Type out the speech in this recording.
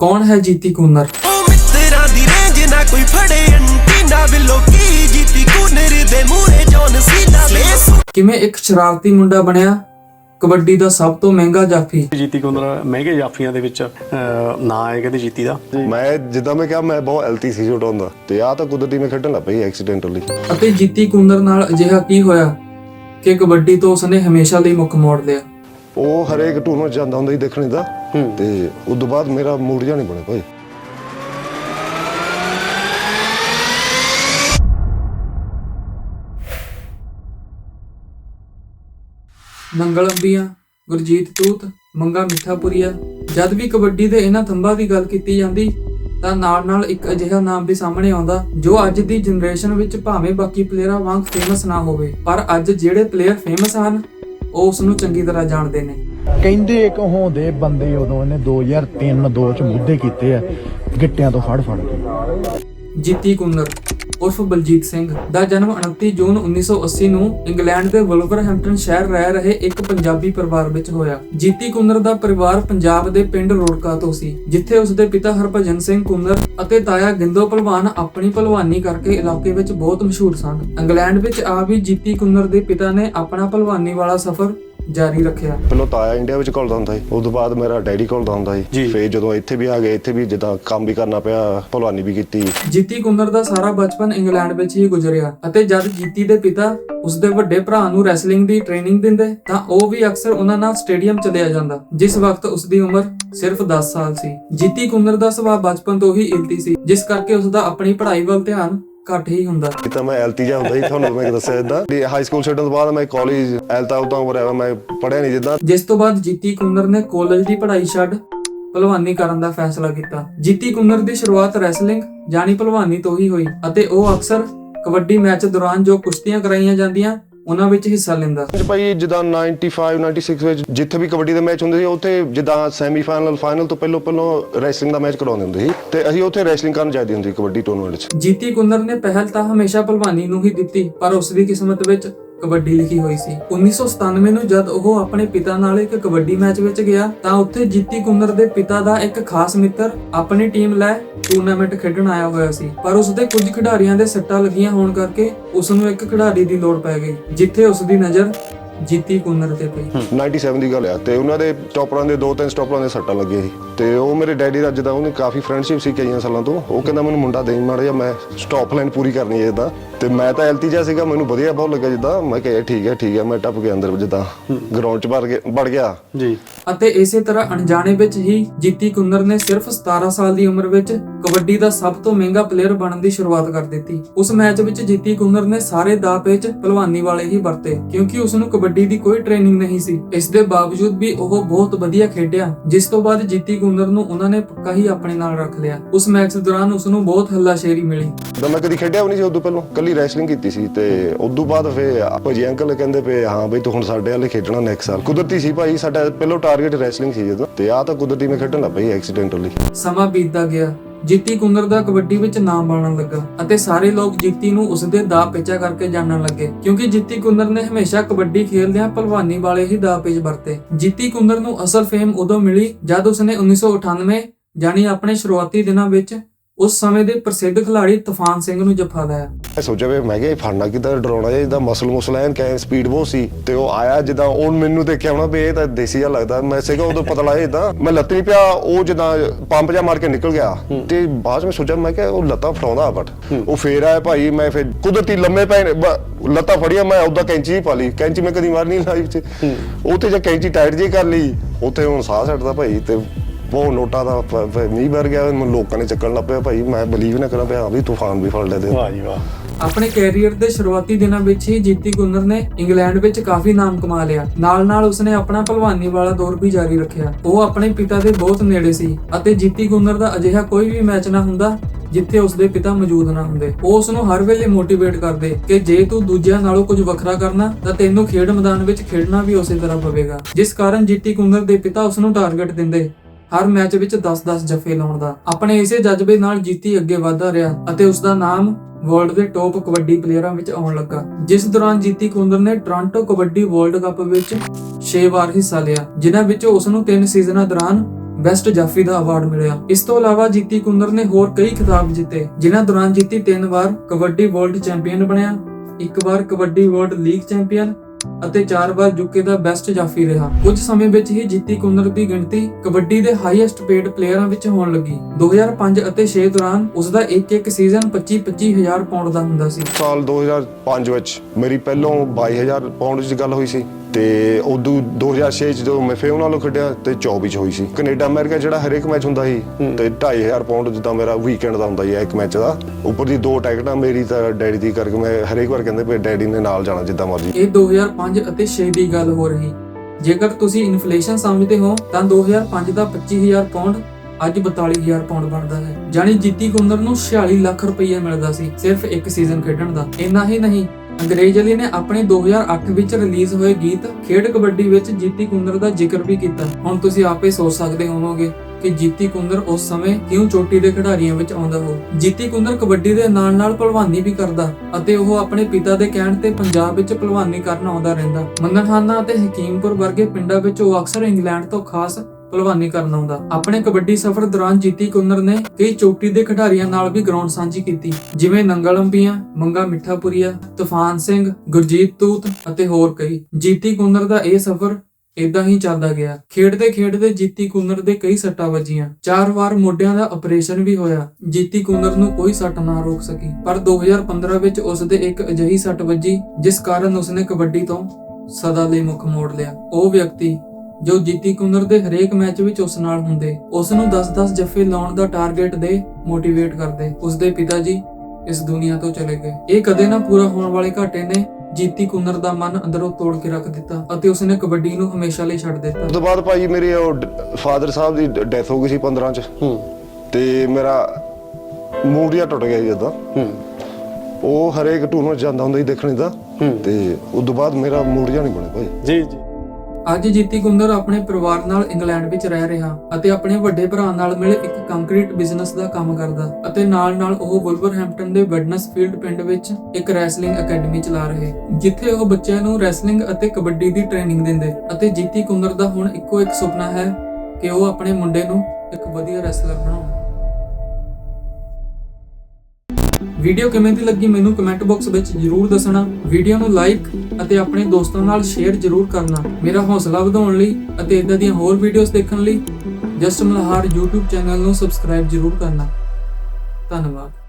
ਕੌਣ ਹੈ ਜੀਤੀ ਕੂਨਰ? ਉਹ ਮਿੱਤਰਾਂ ਦੀ ਰੇਂਜ ਨਾ ਕੋਈ ਫੜੇ ਅੰਟੀਨਾ ਬਿਲੋ ਕੀ ਜੀਤੀ ਕੂਨਰ ਦੇ ਮੂਹਰੇ ਜੌਨ ਸੀਨਾ ਲੇਸ ਕਿਵੇਂ ਇੱਕ ਸ਼ਰਾਰਤੀ ਮੁੰਡਾ ਬਣਿਆ? ਕਬੱਡੀ ਦਾ ਸਭ ਤੋਂ ਮਹਿੰਗਾ ਜਾਫੀ। ਜੀਤੀ ਕੁੰਦਰ ਮਹਿੰਗੇ ਜਾਫੀਆਂ ਦੇ ਵਿੱਚ ਨਾਂ ਹੈ ਕਹਿੰਦੇ ਜੀਤੀ ਦਾ। ਮੈਂ ਜਿੱਦਾਂ ਮੈਂ ਕਿਹਾ ਮੈਂ ਬਹੁਤ ਐਲਤੀ ਸੀ ਛੋਟਾ ਹੁੰਦਾ। ਤੇ ਆ ਤਾਂ ਕੁਦਰਤੀ ਮੈਂ ਖੇਡਣ ਲੱਗ ਪਈ ਐਕਸੀਡੈਂਟਲੀ ਅਤੇ ਜੀਤੀ ਕੂਨਰ ਨਾਲ ਅਜਿਹਾ ਕੀ ਹੋਇਆ ਕਿ ਕਬੱਡੀ ਤੋਂ ਉਸਨੇ ਹਮੇਸ਼ਾ ਲਈ ਮੁੱਖ ਮੋੜ ਲਿਆ? ਉਹ ਹਰੇਕ ਟੂਰਨਾਮੈਂਟ ਜਾਂਦਾ ਹੁੰਦਾ ਸੀ ਦੇਖਣੇ ਦਾ। ਤੇ ਉਸ ਤੋਂ ਬਾਅਦ ਮੇਰਾ ਮੂਡ ਨਹੀਂ ਬਣਿਆ ਭਾਈ। ਨੰਗਲ ਅੰਬੀਆਂ ਗੁਰਜੀਤ ਤੂਤ ਮੰਗਾ ਮਿੱਠਾਪੁਰੀਆ। ਜਦ ਵੀ ਕਬੱਡੀ ਦੇ ਇਹਨਾਂ ਥੰਬਾਂ ਦੀ ਗੱਲ ਕੀਤੀ ਜਾਂਦੀ ਤਾਂ ਨਾਲ ਨਾਲ ਇੱਕ ਅਜਿਹਾ ਨਾਮ ਵੀ ਸਾਹਮਣੇ ਆਉਂਦਾ ਜੋ ਅੱਜ ਦੀ ਜਨਰੇਸ਼ਨ ਵਿੱਚ ਭਾਵੇਂ ਬਾਕੀ ਪਲੇਅਰਾਂ ਵਾਂਗ ਫੇਮਸ ਨਾ ਹੋਵੇ ਪਰ ਅੱਜ ਜਿਹੜੇ ਪਲੇਅਰ ਫੇਮਸ ਹਨ ਉਹ ਉਸ ਨੂੰ ਚੰਗੀ ਤਰ੍ਹਾਂ ਜਾਣਦੇ ਨੇ। ਕਹਿੰਦੇ ਇੱਕ ਹੋਂਦੇ ਬੰਦੇ ਉਦੋਂ ਇਹਨੇ 2003 2 ਚ ਮੁੱਦੇ ਕੀਤੇ ਆ, ਗਿੱਟਿਆਂ ਤੋਂ ਫੜ ਫੜ ਕੇ। ਜੀਤੀ ਕੁੰਨਰ, ਉਰਫ ਬਲਜੀਤ ਸਿੰਘ ਦਾ ਜਨਮ 29 ਜੂਨ 1980 ਨੂੰ ਇੰਗਲੈਂਡ ਦੇ ਵੁਲਵਰਹੈਂਪਟਨ ਸ਼ਹਿਰ ਰਹਿ ਰਹੇ ਇੱਕ ਪੰਜਾਬੀ ਪਰਿਵਾਰ ਵਿੱਚ ਹੋਇਆ। ਜੀਤੀ ਕੁੰਨਰ ਦਾ ਪਰਿਵਾਰ ਪੰਜਾਬ ਦੇ ਪਿੰਡ ਰੋੜਕਾ ਤੋਂ ਸੀ, ਜਿੱਥੇ ਉਸਦੇ ਪਿਤਾ ਹਰਭਜਨ ਸਿੰਘ ਕੁੰਨਰ ਅਤੇ ਤਾਇਆ ਗਿੰਦੋ ਭਲਵਾਨ ਆਪਣੀ ਭਲਵਾਨੀ ਕਰਕੇ ਇਲਾਕੇ ਵਿੱਚ ਬਹੁਤ ਮਸ਼ਹੂਰ ਸਨ। ਇੰਗਲੈਂਡ ਵਿੱਚ ਆ ਵੀ ਜੀਤੀ ਕੁੰਨਰ ਦੇ ਪਿਤਾ ਨੇ ਆਪਣਾ ਭਲਵਾਨੀ ਵਾਲਾ ਸਫ਼ਰ ਜਾਰੀ ਰੱਖਿਆ। ਪਹਿਲਾਂ ਤਾਇਆ ਇੰਡੀਆ ਵਿੱਚ ਘੁਲਦਾ ਹੁੰਦਾ ਸੀ। ਉਸ ਤੋਂ ਬਾਅਦ ਮੇਰਾ ਡੈਡੀ ਘੁਲਦਾ ਹੁੰਦਾ ਸੀ। ਫੇਰ ਜਦੋਂ ਇੱਥੇ ਵੀ ਆ ਗਏ ਇੱਥੇ ਵੀ ਜਿੱਦਾਂ ਕੰਮ ਵੀ ਕਰਨਾ ਪਿਆ ਭਲਵਾਨੀ ਵੀ ਕੀਤੀ। ਜੀਤੀ ਕੁੰਨਰ ਦਾ ਸਾਰਾ ਬਚਪਨ ਇੰਗਲੈਂਡ ਵਿੱਚ ਹੀ ਗੁਜ਼ਰਿਆ ਅਤੇ ਜਦ ਜੀਤੀ ਦੇ ਪਿਤਾ ਉਸਦੇ ਵੱਡੇ ਭਰਾ ਨੂੰ ਰੈਸਲਿੰਗ ਦੀ ਟ੍ਰੇਨਿੰਗ ਦਿੰਦੇ ਤਾਂ ਉਹ ਵੀ ਅਕਸਰ ਉਹਨਾਂ ਨਾਲ ਸਟੇਡੀਅਮ ਚਲਿਆ ਜਾਂਦਾ ਜਿਸ ਵਕਤ ਉਸਦੀ ਉਮਰ ਸਿਰਫ 10 ਸਾਲ ਸੀ। ਜੀਤੀ ਕੁੰਨਰ ਦਾ ਸੁਭਾਅ ਬਚਪਨ ਤੋਂ ਹੀ ਇਲਤੀ ਸੀ ਜਿਸ ਕਰਕੇ ਉਸਦਾ ਆਪਣੀ ਪੜ੍ਹਾਈ ਵੱਲ ਧਿਆਨ ਘੱਟ ਹੀ ਹੁੰਦਾ। ਇਹ ਤਾਂ ਮੈਂ ਐਲਤੀ ਜਾ ਹੁੰਦਾ ਸੀ ਤੁਹਾਨੂੰ ਮੈਂ ਦੱਸਿਆ ਇਦਾਂ ਹਾਈ ਸਕੂਲ ਛੱਡਣ ਤੋਂ ਬਾਅਦ ਮੈਂ ਕਾਲਜ ਐਲਤਾ ਉਤਾਂ ਵਰੈਵਰ ਮੈਂ ਪੜਿਆ ਨਹੀਂ ਜਿੱਦਾਂ। ਜਿਸ ਤੋਂ ਬਾਅਦ ਜੀਤੀ ਕੁੰਨਰ ਨੇ ਕਾਲਜ ਦੀ ਪੜ੍ਹਾਈ ਛੱਡ ਭਲਵਾਨੀ ਕਰਨ ਦਾ ਫੈਸਲਾ ਕੀਤਾ। ਜੀਤੀ ਕੁੰਨਰ ਦੀ ਸ਼ੁਰੂਆਤ ਰੈਸਲਿੰਗ ਜਾਨੀ ਭਲਵਾਨੀ ਤੋਂ ਹੀ ਹੋਈ ਅਤੇ ਉਹ ਅਕਸਰ ਕਬੱਡੀ ਮੈਚ ਦੌਰਾਨ ਜੋ ਕੁਸ਼ਤੀਆਂ ਕਰਾਈਆਂ ਜਾਂਦੀਆਂ ਉਹਨਾਂ ਵਿੱਚ ਹਿੱਸਾ ਲੈਂਦਾ। ਚ ਭਾਈ ਜਿੱਦਾਂ 95 96 ਵਿੱਚ ਜਿੱਥੇ ਵੀ ਕਬੱਡੀ ਦੇ ਮੈਚ ਹੁੰਦੇ ਸੀ ਉੱਥੇ ਜਿੱਦਾਂ ਸੈਮੀਫਾਈਨਲ ਫਾਈਨਲ ਤੋਂ ਪਹਿਲਾਂ ਪਹਿਲਾਂ ਰੈਸਲਿੰਗ ਦਾ ਮੈਚ ਕਰਾਉਂਦੇ ਹੁੰਦੇ ਸੀ ਤੇ ਅਸੀਂ ਉੱਥੇ ਰੈਸਲਿੰਗ ਕਰਨ ਜਾਂਦੇ ਹੁੰਦੇ ਸੀ ਕਬੱਡੀ ਟੂਰਨਾਮੈਂਟ 'ਚ। ਜੀਤੀ ਕੁੰਨਰ ਨੇ ਪਹਿਲ ਤਾਂ ਹਮੇਸ਼ਾ ਭਲਵਾਨੀ ਨੂੰ ਹੀ ਦਿੱਤੀ ਪਰ ਉਸ ਦੀ ਕਿਸਮਤ ਵਿੱਚ ਕਬੱਡੀ ਲਿਖੀ ਹੋਈ ਸੀ। 1997 ਨੂੰ ਜਦ ਉਹ ਆਪਣੇ ਪਿਤਾ ਨਾਲ ਇੱਕ ਕਬੱਡੀ ਮੈਚ ਵਿੱਚ ਗਿਆ, ਤਾਂ ਉੱਥੇ ਜੀਤੀ ਕੁੰਨਰ ਦੇ ਪਿਤਾ ਦਾ ਇੱਕ ਖਾਸ ਮਿੱਤਰ ਆਪਣੀ ਟੀਮ ਲੈ ਟੂਰਨਾਮੈਂਟ ਖੇਡਣ ਆਇਆ ਹੋਇਆ ਸੀ। ਪਰ ਉਸ ਦੇ ਕੁਝ ਖਿਡਾਰੀਆਂ ਦੇ ਸੱਟਾਂ ਲੱਗੀਆਂ ਹੋਣ ਕਰਕੇ ਉਸ ਨੂੰ ਇੱਕ ਖਿਡਾਰੀ ਦੀ ਲੋੜ ਪੈ ਗਈ, ਜਿੱਥੇ ਉਸ ਦੀ ਨਜ਼ਰ ਜੀਤੀ ਕੁੰਨਰ ਤੇ ਪਈ। 97 ਦੀ ਗੱਲ ਆ। ਤੇ ਉਹਨਾਂ ਦੇ ਸਟਾਪਰਾਂ ਦੇ ਦੋ ਤਿੰਨ ਸਟਾਪਰਾਂ ਦੇ ਸੱਟਾਂ ਲੱਗੀਆਂ ਸੀ। ਤੇ ਉਹ ਮੇਰੇ ਡੈਡੀ ਦਾ ਜਿੱਦਾਂ ਉਹਨੇ ਕਾਫੀ ਫਰੈਂਡਸ਼ਿਪ ਸੀ ਕਈਆਂ ਸਾਲਾਂ ਤੋਂ। ਉਹ ਕਹਿੰਦਾ ਮੈਨੂੰ ਮੁੰਡਾ ਦੇਈ ਮਾੜਾ ਜਿਹਾ ਮੈਂ ਸਟਾਪ ਲਾਈਨ ਪੂਰੀ ਕਰਨੀ ਹੈ ਜਿੱਦਾਂ ਤੇ ਮੈਂ ਤਾਂ ਐਲਤੀ ਜਿਹਾ ਸੀਗਾ ਮੈਨੂੰ ਵਧੀਆ ਬਹੁਤ ਲੱਗਾ ਜਿੱਦਾਂ। ਮੈਂ ਕਿਹਾ ਠੀਕ ਹੈ ਠੀਕ ਹੈ ਮੈਂ ਟੱਪ ਕੇ ਅੰਦਰ ਜਿੱਦਾਂ ਗਰਾਊਂਡ 'ਚ ਵੜ ਗਿਆ ਵੜ ਗਿਆ। ਜੀ। ਅਤੇ ਇਸੇ ਤਰ੍ਹਾਂ ਅਣਜਾਣੇ ਵਿੱਚ ਹੀ ਜੀਤੀ ਕੁੰਨਰ ਨੇ ਸਿਰਫ 17 ਸਾਲ ਦੀ ਉਮਰ ਵਿੱਚ ਕਬੱਡੀ ਦਾ ਸਭ ਤੋਂ ਮਹਿੰਗਾ ਪਲੇਅਰ ਬਣਨ ਦੀ ਸ਼ੁਰੂਆਤ ਕਰ ਦਿੱਤੀ। ਉਸ ਮੈਚ ਵਿੱਚ ਜੀਤੀ ਕੁੰਨਰ ਨੇ ਸਾਰੇ ਦਾ ਪਹਿਲਵਾਨੀ ਵਾਲੇ ਹੀ ਵਰਤੇ, ਕਿਉਂਕਿ ਉਸ ਨੂੰ ਕਬੱਡੀ ਦੀ ਕੋਈ ਟ੍ਰੇਨਿੰਗ ਨਹੀਂ ਸੀ। ਇਸ ਦੇ ਬਾਵਜੂਦ ਵੀ ਉਹ ਬਹੁਤ ਵਧੀਆ ਖੇਡਿਆ, ਜਿਸ ਤੋਂ ਬਾਅਦ ਜੀਤੀ ਕੁੰਨਰ ਨੂੰ ਉਹਨਾਂ ਨੇ ਪੱਕਾ ਹੀ ਆਪਣੇ ਨਾਲ ਰੱਖ ਲਿਆ। ਉਸ ਮੈਚ ਦੌਰਾਨ ਉਸ ਨੂੰ ਬਹੁਤ ਹੱਲਾਸ਼ੇਰੀ ਮਿਲੀ। ਤਾਂ ਮੈਂ ਕਦੀ ਖੇਡਿਆ ਵੀ ਨਹੀਂ ਸੀ ਉਦੋਂ ਪਹਿਲਾਂ। ਕੱਲੀ ਰੈਸਲਿੰਗ ਕੀਤੀ ਸੀ ਤੇ ਉਦੋਂ ਬਾਅਦ ਫੇ ਭਾਜੀ ਅੰਕਲ ਕਹਿੰਦੇ ਪਏ, ਹਾਂ ਬਈ ਤੂੰ ਹੁਣ ਸਾਡੇ ਵਾਲੇ ਖੇਡਣਾ ਨੈਕਸਟ ਸਾਲ। ਕੁਦਰਤੀ ਸੀ ਭਾਈ, ਸਾਡਾ ਪਹਿਲਾਂ ਟਾਰਗੇਟ ਰੈਸਲਿੰਗ ਸੀ ਜਦੋਂ ਤੇ ਆ ਤਾਂ ਕੁਦਰਤੀ ਮੈਂ ਖੇਡਣ ਲੱਗ ਪਈ ਐਕਸੀਡੈਂਟਲੀ ਸਮਾਂ ਬੀਤਦਾ ਗਿਆ। ਜੀਤੀ ਕੁੰਨਰ ਦਾ ਕਬੱਡੀ ਵਿੱਚ ਨਾਮ ਬਣਨ ਲੱਗਾ ਅਤੇ ਸਾਰੇ ਲੋਕ ਜੀਤੀ ਨੂੰ ਉਸਦੇ ਦਾ ਪੇਚਾ ਕਰਕੇ ਜਾਣਨ ਲੱਗੇ ਕਿਉਂਕਿ ਜੀਤੀ ਕੁੰਦਰ ਨੇ ਹਮੇਸ਼ਾ ਕਬੱਡੀ ਖੇਲਦਿਆਂ ਭਲਵਾਨੀ ਵਾਲੇ ਹੀ ਦਾ ਪੇਚ ਵਰਤੇ। ਜੀਤੀ ਕੁੰਦਰ ਨੂੰ ਅਸਲ ਫੇਮ ਉਦੋਂ ਮਿਲੀ ਜਦ ਉਸਨੇ 1998 ਯਾਨੀ ਆਪਣੇ ਸ਼ੁਰੂਆਤੀ ਦਿਨਾਂ ਵਿੱਚ ਉਸ ਸਮੇਂ ਦੇ ਪ੍ਰਸਿੱਧ ਖਿਡਾਰੀ ਤੂਫਾਨ ਸਿੰਘ ਨੂੰ ਜੱਫਾ ਲਾਇਆ। ਮੈਂ ਸੋਚਿਆ ਵੀ ਮੈਂ ਕਿਹਾ ਇਹ ਫੜਨਾ ਕਿੱਦਾਂ ਡਰਾਉਣਾ ਜਿੱਦਾਂ ਮਸਲ ਮੁਸਲ ਐਨ ਕੈ ਸਪੀਡ ਬਹੁਤ ਸੀ। ਤੇ ਉਹ ਆਇਆ ਜਿੱਦਾਂ ਉਹ ਮੈਨੂੰ ਦੇਖਿਆ ਹੋਣਾ ਵੀ ਇਹ ਤਾਂ ਦੇਸੀ ਜਿਹਾ ਲੱਗਦਾ। ਮੈਂ ਸੀਗਾ ਉਦੋਂ ਪਤਾ ਲਾਇਆ ਇਦਾਂ ਮੈਂ ਲੱਤ ਨਹੀਂ ਪਿਆ ਉਹ ਜਿੱਦਾਂ ਪੰਪ ਜਿਹਾ ਮਾਰ ਕੇ ਨਿਕਲ ਗਿਆ। ਤੇ ਬਾਅਦ 'ਚ ਮੈਂ ਸੋਚਿਆ ਮੈਂ ਕਿਹਾ ਉਹ ਲੱਤਾਂ ਫੜਾਉਂਦਾ ਬਟ ਉਹ ਫੇਰ ਆਇਆ ਭਾਈ ਮੈਂ ਫਿਰ ਕੁਦਰਤੀ ਲੰਮੇ ਪੈ ਲੱਤਾਂ ਫੜੀਆਂ ਮੈਂ ਉਹਦਾ ਕੈਂਚੀ ਹੀ ਪਾ ਲਈ। ਕੈਂਚੀ ਮੈਂ ਕਦੀ ਮਾਰਨੀ ਲਾਈਫ 'ਚ। ਉਹ ਤੇ ਜੇ ਕੈਂਚੀ ਟਾਈਟ ਜੀ ਕਰ ਲਈ। ਉੱਥੇ ਹੁਣ ਸਾਹ ਛੱਡਦਾ ਭਾਈ ਤੇ ਬਹੁਤ ਨੋਟਾ ਦਾ ਪ- ਪ- ਮੀਂਹ ਵਰ ਗਿਆ ਮੈਨੂੰ ਲੋਕਾਂ ਨੇ ਚੱਕਣ ਲੱਗ ਪਿਆ ਭਾਈ ਮੈਂ ਬਲੀਵ ਨਾ ਕਰਾਂ ਪਿਆ ਹਾਂ ਵੀ ਤੂਫਾਨ ਵੀ ਫੜ ਲੈ ਦੇ ਵਾਹ ਜੀ ਵਾਹ। ਆਪਣੇ ਕੈਰੀਅਰ ਦੇ ਸ਼ੁਰੂਆਤੀ ਦਿਨਾਂ ਵਿੱਚ ਹੀ ਜੀਤੀ ਗੁੰਨਰ ਨੇ ਇੰਗਲੈਂਡ ਵਿੱਚ ਕਾਫੀ ਨਾਮ ਕਮਾ ਲਿਆ। ਨਾਲ-ਨਾਲ ਉਸਨੇ ਆਪਣਾ ਭਲਵਾਨੀ ਵਾਲਾ ਦੌਰ ਵੀ ਜਾਰੀ ਰੱਖਿਆ। ਉਹ ਆਪਣੇ ਪਿਤਾ ਦੇ ਬਹੁਤ ਨੇੜੇ ਸੀ ਅਤੇ ਜੀਤੀ ਗੁੰਨਰ ਦਾ ਅਜਿਹਾ ਕੋਈ ਵੀ ਮੈਚ ਨਾ ਹੁੰਦਾ ਜਿੱਥੇ ਉਸਦੇ ਪਿਤਾ ਮੌਜੂਦ ਨਾ ਹੁੰਦੇ। ਉਹ ਉਸ ਨੂੰ ਹਰ ਵੇਲੇ ਮੋਟੀਵੇਟ ਕਰਦੇ ਕਿ ਜੇ ਤੂੰ ਦੂਜਿਆਂ ਨਾਲੋਂ ਕੁਝ ਵੱਖਰਾ ਕਰਨਾ ਤਾਂ ਤੈਨੂੰ ਖੇਡ ਮੈਦਾਨ ਵਿੱਚ ਖੇਡਣਾ ਵੀ ਉਸੇ ਤਰ੍ਹਾਂ ਪਵੇਗਾ। ਜਿਸ ਕਾਰਨ ਜੀਤੀ ਗੁੰਨਰ ਦੇ ਪਿਤਾ ਉਸ ਨੂੰ ਟਾਰਗੇਟ ਦਿੰਦੇ ਹਰ ਮੈਚ ਵਿੱਚ 10-10 ਜੱਫੇ ਲਾਉਣ ਦਾ। ਆਪਣੇ ਇਸੇ ਜਜ਼ਬੇ ਨਾਲ ਜੀਤੀ ਅੱਗੇ ਵਧਦਾ ਰਿਹਾ ਅਤੇ ਉਸ ਦਾ ਨਾਮ ਵਰਲਡ ਦੇ ਟੌਪ ਕਬੱਡੀ ਪਲੇਅਰਾਂ ਵਿੱਚ ਆਉਣ ਲੱਗਾ। ਜਿਸ ਦੌਰਾਨ ਜੀਤੀ ਕੁੰਦਰ ਨੇ ਟੋਰਾਂਟੋ ਕਬੱਡੀ ਵਰਲਡ ਕੱਪ ਵਿੱਚ 6 ਵਾਰ ਹਿੱਸਾ ਲਿਆ, ਜਿਨ੍ਹਾਂ ਵਿੱਚ ਉਸ ਨੂੰ 3 ਸੀਜ਼ਨਾਂ ਦੌਰਾਨ ਬੈਸਟ ਜਾਫੀ ਦਾ ਅਵਾਰਡ ਮਿਲਿਆ। ਇਸ ਤੋਂ ਇਲਾਵਾ ਜੀਤੀ ਕੁੰਦਰ ਨੇ ਹੋਰ ਕਈ ਖਿਤਾਬ ਜਿੱਤੇ, ਜਿਨ੍ਹਾਂ ਦੌਰਾਨ ਜੀਤੀ ਤਿੰਨ ਵਾਰ ਕਬੱਡੀ ਵਰਲਡ ਚੈਂਪੀਅਨ ਬਣਿਆ, ਇੱਕ ਵਾਰ ਕਬੱਡੀ ਵਰਲਡ ਲੀਗ ਚੈਂਪੀਅਨ ਅਤੇ ਚਾਰ ਵਾਰ ਯੂਕੇ ਦਾ ਬੈਸਟ ਜਾਫੀ ਰਿਹਾ। ਕੁਝ ਸਮੇਂ ਵਿੱਚ ਹੀ ਜੀਤੀ ਕੁੰਨਰ ਦੀ ਗਿਣਤੀ ਕਬੱਡੀ ਦੇ ਹਾਈਐਸਟ ਪੇਡ ਪਲੇਅਰਾਂ ਵਿੱਚ ਹੋਣ ਲੱਗੀ। 2005 ਅਤੇ 6 ਦੌਰਾਨ ਉਸ ਦਾ ਇੱਕ ਇੱਕ ਸੀਜ਼ਨ 25-25 ਹਜ਼ਾਰ ਪਾਉਂਡ ਦਾ ਹੁੰਦਾ ਸੀ। ਸਾਲ 2005 ਵਿੱਚ ਮੇਰੀ ਪਹਿਲੋਂ 22000 ਪਾਉਂਡ 'ਚ ਗੱਲ ਹੋਈ ਸੀ। ਤੇ ਉਦੋਂ 2006 ਚ ਜਦੋਂ ਮੈਂ ਫੇਮ ਨਾਲੋਂ ਖੇਡਿਆ ਤੇ 24 ਚ ਹੋਈ ਸੀ। ਕੈਨੇਡਾ ਅਮਰੀਕਾ ਜਿਹੜਾ ਹਰੇਕ ਮੈਚ ਹੁੰਦਾ ਸੀ ਤੇ 2500 ਪਾਉਂਡ ਜਿੱਦਾਂ ਮੇਰਾ ਵੀਕਐਂਡ ਦਾ ਹੁੰਦਾ ਸੀ ਇੱਕ ਮੈਚ ਦਾ। ਉੱਪਰ ਦੀ ਦੋ ਟਿਕਟਾਂ ਮੇਰੀ ਤਾਂ ਡੈਡੀ ਦੀ ਕਰਕੇ ਮੈਂ ਹਰੇਕ ਵਾਰ ਕਹਿੰਦੇ ਵੀ ਡੈਡੀ ਨੇ ਨਾਲ ਜਾਣਾ ਜਿੱਦਾਂ ਮਰਜ਼ੀ। ਇਹ 2005 ਅਤੇ 6 ਦੀ ਗੱਲ ਹੋ ਰਹੀ। ਜੇਕਰ ਤੁਸੀਂ ਇਨਫਲੇਸ਼ਨ ਸਮਝਦੇ ਹੋ ਤਾਂ 2005 ਦਾ 25000 ਪਾਉਂਡ ਅੱਜ 42000 ਪਾਉਂਡ ਬਣਦਾ ਹੈ। ਜਾਨੀ ਜੀਤੀ ਕੁੰਦਰ ਨੂੰ 46 ਲੱਖ ਰੁਪਏ ਮਿਲਦਾ ਸੀ ਸਿਰਫ ਇੱਕ ਸੀਜ਼ਨ ਖੇਡਣ ਦਾ। ਇੰਨਾ ਹੀ ਨਹੀਂ। ਅੰਗਰੇਜ਼ ਅਲੀ ਨੇ ਆਪਣੇ 2008 ਵਿੱਚ ਰਿਲੀਜ਼ ਹੋਏ ਗੀਤ ਖੇਡ ਕਬੱਡੀ ਵਿੱਚ ਜੀਤੀ ਕੁੰਦਰ ਦਾ ਜ਼ਿਕਰ ਵੀ ਕੀਤਾ। ਹੁਣ ਤੁਸੀਂ ਆਪੇ ਸੋਚ ਸਕਦੇ ਹੋਵੋਗੇ ਕਿ ਜੀਤੀ ਕੁੰਦਰ ਉਸ ਸਮੇਂ ਕਿਉਂ ਚੋਟੀ ਦੇ ਖਿਡਾਰੀਆਂ ਵਿੱਚ ਆਉਂਦਾ ਹੋ? ਜੀਤੀ ਕੁੰਦਰ ਕਬੱਡੀ ਦੇ ਨਾਲ-ਨਾਲ ਭਲਵਾਨੀ ਵੀ ਕਰਦਾ ਅਤੇ ਉਹ ਆਪਣੇ ਪਿਤਾ ਦੇ ਕਹਿਣ ਤੇ ਪੰਜਾਬ ਵਿੱਚ ਭਲਵਾਨੀ ਕਰਨ ਆਉਂਦਾ ਰਹਿੰਦਾ। ਮੰਗਨਖਾਨਾ ਅਤੇ ਹਕੀਮਪੁਰ ਵਰਗੇ ਪਿੰਡਾਂ ਵਿੱਚ ਉਹ ਅਕਸਰ ਇੰਗਲੈਂਡ ਤੋਂ ਖਾਸ ਭਲਵਾਨੀ ਕਰਨ ਆਉਂਦਾ। ਆਪਣੇ ਕਬੱਡੀ ਸਫ਼ਰ ਦੌਰਾਨ ਜੀਤੀ ਕੁੰਨਰ ਨੇ ਕਈ ਚੋਟੀ ਦੇ ਖਿਡਾਰੀਆਂ ਨਾਲ ਵੀ ਗਰਾਊਂਡ ਸਾਂਝੀ ਕੀਤੀ, ਜਿਵੇਂ ਨੰਗਲ ਮੰਗਾ ਮਿੱਠਾਪੁਰੀਆ ਤੂਫਾਨ ਸਿੰਘ, ਗੁਰਜੀਤ ਤੂਤ ਅਤੇ ਹੋਰ ਕਈ। ਜੀਤੀ ਕੁੰਦਰ ਦਾ ਇਹ ਸਫ਼ਰ ਇਦਾਂ ਹੀ ਚੱਲਦਾ ਗਿਆ। ਖੇਡਦੇ ਖੇਡਦੇ ਜੀਤੀ ਕੁੰਦਰ ਦੇ ਕਈ ਸੱਟਾਂ ਵੱਜੀਆਂ। ਚਾਰ ਵਾਰ ਮੋਢਿਆਂ ਦਾ ਆਪਰੇਸ਼ਨ ਵੀ ਹੋਇਆ। ਜੀਤੀ ਕੁੰਨਰ ਨੂੰ ਕੋਈ ਸੱਟ ਨਾ ਰੋਕ ਸਕੀ। ਪਰ 2015 ਵਿੱਚ ਉਸ ਦੇ ਇੱਕ ਅਜਿਹੀ ਸੱਟ ਵੱਜੀ, ਜਿਸ ਕਾਰਨ ਉਸਨੇ ਕਬੱਡੀ ਤੋਂ ਸਦਾ ਲਈ ਮੁੱਖ ਮੋੜ ਲਿਆ। ਉਹ ਵਿਅਕਤੀ ਜੋ ਜੀਤੀ ਕੁੰਦਰ ਦੇ ਹਰੇਕ ਮੈਚ ਵਿੱਚ ਉਸ ਨਾਲ ਹੁੰਦੇ ਉਸ ਨੂੰ 10-10 ਜੱਫੇ ਲਾਉਣ ਦਾ ਟਾਰਗੇਟ ਦੇ ਮੋਟੀਵੇਟ ਕਰਦੇ। ਉਸ ਦੇ ਪਿਤਾ ਜੀ ਇਸ ਦੁਨੀਆ ਤੋਂ ਚਲੇ ਗਏ। ਇਹ ਕਦੇ ਨਾ ਪੂਰਾ ਹੋਣ ਵਾਲੇ ਘਾਟੇ ਨੇ ਜੀਤੀ ਕੁੰਦਰ ਦਾ ਮਨ ਅੰਦਰੋਂ ਤੋੜ ਕੇ ਰੱਖ ਦਿੱਤਾ ਅਤੇ ਉਸਨੇ ਕਬੱਡੀ ਨੂੰ ਹਮੇਸ਼ਾ ਲਈ ਛੱਡ ਦਿੱਤਾ। ਉਸ ਤੋਂ ਬਾਅਦ ਭਾਈ ਮੇਰੇ ਫਾਦਰ ਸਾਹਿਬ ਦੀ ਡੈਥ ਹੋ ਗਈ ਸੀ 15 ਚ। ਹੂੰ। ਤੇ ਮੇਰਾ ਮੂਡ ਜਿਹਾ ਟੁੱਟ ਗਿਆ ਜੀ ਏਦਾਂ ਹੂੰ। ਉਹ ਹਰੇਕ ਟੂਰਨਾਮੈਂਟ ਜਾਂਦਾ ਹੁੰਦਾ ਸੀ ਦੇਖਣ ਦਾ। ਹੂੰ। ਤੇ ਉਸ ਤੋਂ ਬਾਅਦ ਮੇਰਾ ਮੂਡ ਜਿਹਾ ਨਹੀਂ ਬਣਿਆ ਭਾਈ। ਜੀ ਜੀ। ਅੱਜ ਜੀਤੀ ਕੁੰਦਰ ਆਪਣੇ ਪਰਿਵਾਰ ਨਾਲ ਇੰਗਲੈਂਡ ਵਿੱਚ ਰਹਿ ਰਿਹਾ ਅਤੇ ਆਪਣੇ ਵੱਡੇ ਭਰਾ ਨਾਲ ਮਿਲ ਇੱਕ ਕੰਕਰੀਟ ਬਿਜ਼ਨਸ ਦਾ ਕੰਮ ਕਰਦਾ ਅਤੇ ਨਾਲ-ਨਾਲ ਉਹ ਵੁਲਵਰਹੈਂਪਟਨ ਦੇ ਵੈਡਨਸਫੀਲਡ ਪਿੰਡ ਵਿੱਚ ਇੱਕ ਰੈਸਲਿੰਗ ਅਕੈਡਮੀ ਚਲਾ ਰਹੇ, ਜਿੱਥੇ ਉਹ ਬੱਚਿਆਂ ਨੂੰ ਰੈਸਲਿੰਗ ਅਤੇ ਕਬੱਡੀ ਦੀ ਟ੍ਰੇਨਿੰਗ ਦਿੰਦੇ ਅਤੇ ਜੀਤੀ ਕੁੰਦਰ ਦਾ ਹੁਣ ਇੱਕੋ ਇੱਕ ਸੁਪਨਾ ਹੈ ਕਿ ਉਹ ਆਪਣੇ ਮੁੰਡੇ ਨੂੰ ਇੱਕ ਵਧੀਆ ਰੈਸਲਰ ਬਣਾਉਣ। ਵੀਡੀਓ ਕਿਵੇਂ ਦੀ ਲੱਗੀ ਮੈਨੂੰ ਕਮੈਂਟ ਬਾਕਸ ਵਿੱਚ ਜਰੂਰ ਦੱਸਣਾ। ਵੀਡੀਓ ਨੂੰ ਲਾਈਕ ਅਤੇ ਆਪਣੇ ਦੋਸਤਾਂ ਨਾਲ ਸ਼ੇਅਰ ਜਰੂਰ ਕਰਨਾ। ਮੇਰਾ ਹੌਸਲਾ ਵਧਾਉਣ ਲਈ ਅਤੇ ਇਦਾਂ ਦੀਆਂ ਹੋਰ ਵੀਡੀਓਜ਼ ਦੇਖਣ ਲਈ ਜਸਟ ਮਲਹਾਰ YouTube ਚੈਨਲ ਨੂੰ ਸਬਸਕ੍ਰਾਈਬ ਜਰੂਰ ਕਰਨਾ। ਧੰਨਵਾਦ।